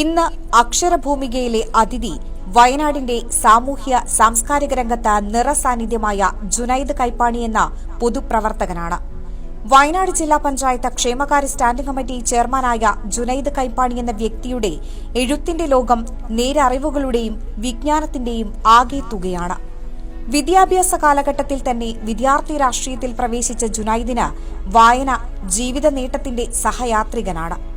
ഇന്ന് അക്ഷരഭൂമികയിലെ അതിഥി വയനാടിന്റെ സാമൂഹ്യ സാംസ്കാരിക രംഗത്ത് നിറസാന്നിധ്യമായ ജുനൈദ് കൈപ്പാണി എന്ന പൊതുപ്രവർത്തകനാണ്. വയനാട് ജില്ലാ പഞ്ചായത്ത് ക്ഷേമകാര്യ സ്റ്റാൻഡിംഗ് കമ്മിറ്റി ചെയർമാനായ ജുനൈദ് കൈപ്പാണി എന്ന വ്യക്തിയുടെ എഴുത്തിന്റെ ലോകം നേരറിവുകളുടെയും വിജ്ഞാനത്തിന്റെയും ആകെ തുകയാണ്. വിദ്യാഭ്യാസ കാലഘട്ടത്തിൽ തന്നെ വിദ്യാർത്ഥി രാഷ്ട്രീയത്തിൽ പ്രവേശിച്ച ജുനൈദിന് വായന ജീവിത നേട്ടത്തിന്റെ സഹയാത്രികനാണ്.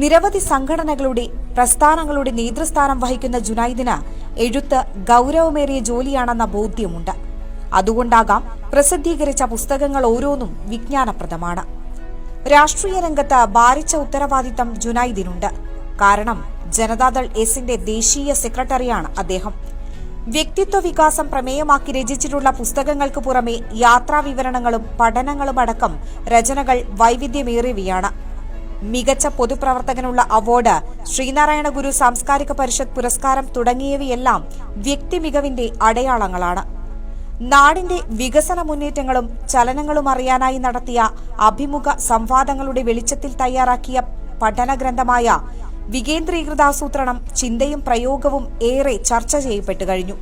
നിരവധി സംഘടനകളുടെ പ്രസ്ഥാനങ്ങളുടെ നേതൃസ്ഥാനം വഹിക്കുന്ന ജുനൈദിന് എഴുത്ത് ഗൗരവമേറിയ ജോലിയാണെന്ന ബോധ്യമുണ്ട്. അതുകൊണ്ടാകാം പ്രസിദ്ധീകരിച്ച പുസ്തകങ്ങൾ ഓരോന്നും വിജ്ഞാനപ്രദമാണ്. രാഷ്ട്രീയ രംഗത്ത് ഭാരിച്ച ഉത്തരവാദിത്തം ജുനൈദിനുണ്ട്. കാരണം ജനതാദൾ എസിന്റെ ദേശീയ സെക്രട്ടറിയാണ് അദ്ദേഹം. വ്യക്തിത്വ വികാസം പ്രമേയമാക്കി രചിച്ചിട്ടുള്ള പുസ്തകങ്ങൾക്ക് പുറമെ യാത്രാവിവരണങ്ങളും പഠനങ്ങളും അടക്കം രചനകൾ വൈവിധ്യമേറിയവയാണ്. മികച്ച പൊതുപ്രവർത്തകനുള്ള അവാർഡ് ശ്രീനാരായണ ഗുരു സാംസ്കാരിക പരിഷത്ത് പുരസ്കാരം തുടങ്ങിയവയെല്ലാം വ്യക്തി മികവിന്റെ അടയാളങ്ങളാണ്. നാടിന്റെ വികസന മുന്നേറ്റങ്ങളും ചലനങ്ങളും അറിയാനായി നടത്തിയ അഭിമുഖ സംവാദങ്ങളുടെ വെളിച്ചത്തിൽ തയ്യാറാക്കിയ പഠനഗ്രന്ഥമായ വികേന്ദ്രീകൃതാസൂത്രണം ചിന്തയും പ്രയോഗവും ഏറെ ചർച്ച ചെയ്യപ്പെട്ടു കഴിഞ്ഞു.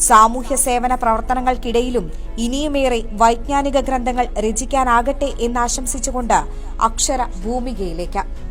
സാമൂഹ്യ സേവന പ്രവർത്തനങ്ങൾക്കിടയിലും ഇനിയുമേറെ വൈജ്ഞാനിക ഗ്രന്ഥങ്ങൾ രചിക്കാനാകട്ടെ എന്നാശംസിച്ചുകൊണ്ട് അക്ഷര ഭൂമികയിലേക്ക്